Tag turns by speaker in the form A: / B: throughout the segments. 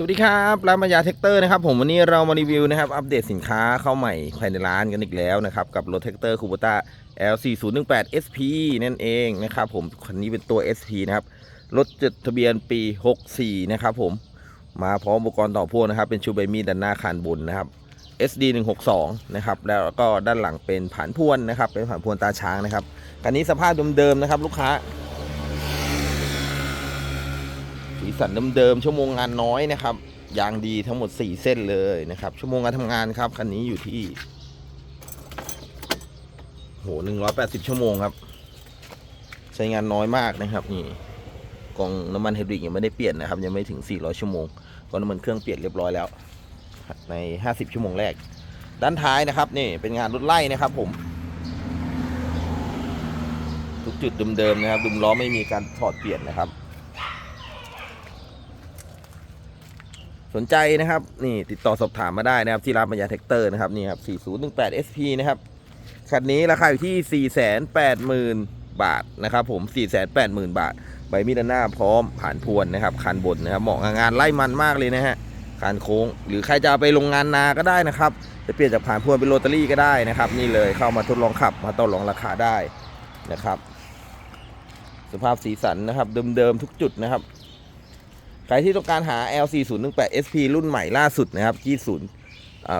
A: สวัสดีครับร้านมายาเทคเตอร์นะครับผมวันนี้เรามารีวิวนะครับอัปเดตสินค้าเข้าใหม่ภายในร้านกันอีกแล้วนะครับกับรถเทคเตอร์คูปต้า L4018 SP นั่นเองนะครับผมคันนี้เป็นตัว SP นะครับรถจดทะเบียนปี 64 นะครับผมมาพร้อมอุปกรณ์ต่อพ่วงนะครับ เป็นชูใบมีดด้านหน้าคานบนนะครับ SD 162นะครับแล้วก็ด้านหลังเป็นผานพวนนะครับเป็นผานพวนตาช้างนะครับคันนี้สภาพเดิมๆนะครับลูกค้า สีสันเดิมๆชั่วโมงงานน้อยนะครับยางดีทั้งหมด 4 เส้นเลยนะครับ ชั่วโมงการทำงานครับคันนี้อยู่ที่โห180ชั่วโมงครับ ใช้งานน้อยมากนะครับ นี่กล่องน้ำมันไฮดริกยังไม่ได้เปลี่ยนนะครับ ยังไม่ถึง400ชั่วโมงกล่องน้ำมันเครื่องเปลี่ยนเรียบร้อยแล้ว ใน50ชั่วโมงแรก ด้านท้ายนะครับ นี่เป็นงานรถไล่นะครับ ผม ทุกจุดเดิมๆนะครับดุมล้อไม่มีการถอดเปลี่ยนนะครับ สนใจนะครับ นี่ติดต่อสอบถามมาได้นะครับ ที่ร้านปัญญาเทคเตอร์นะครับ นี่ครับ 4018 SP นะครับ คันนี้ราคาอยู่ที่ 480,000 บาทนะครับ ผม 480,000 บาท ใบมีดหน้าพร้อมผ่านพวนนะครับ คันบนนะครับ เหมาะงานไล่มันมากเลยนะฮะการโค้ง หรือใครจะไปลงงานนาก็ได้นะครับ จะเปลี่ยนจากผ่านพวนเป็นโรตารี่ก็ได้นะครับ นี่เลยเข้ามาทดลองขับมาต่อรองราคาได้นะครับ สภาพสีสันนะครับ เดิมๆทุกจุดนะครับ ใครที่ต้องการหา L4018 SP รุ่นใหม่ล่าสุดนะครับที่ศูนย์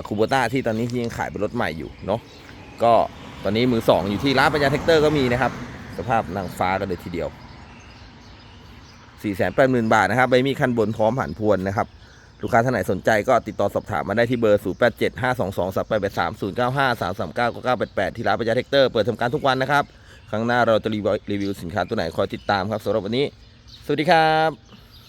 A: คูโบต้าที่ตอนนี้ยังขายเป็นรถใหม่อยู่เนาะก็ตอนนี้มือ2อยู่ที่ร้านปัญญาเทคเตอร์ก็มีนะครับ สภาพนางฟ้ากันเลยทีเดียว 480,000 บาทนะครับใบมีคันบนพร้อมผ่านพวนนะครับ ลูกค้าท่านไหนสนใจก็ติดต่อสอบถามมาได้ที่เบอร์ 087 522 3883 095 339 9988 ที่ร้านปัญญาเทคเตอร์เปิดทำการทุกวันนะครับ ครั้งหน้าเราจะรีวิวรีวิวสินค้าตัวไหนคอยติดตามครับสำหรับวันนี้ สวัสดีครับ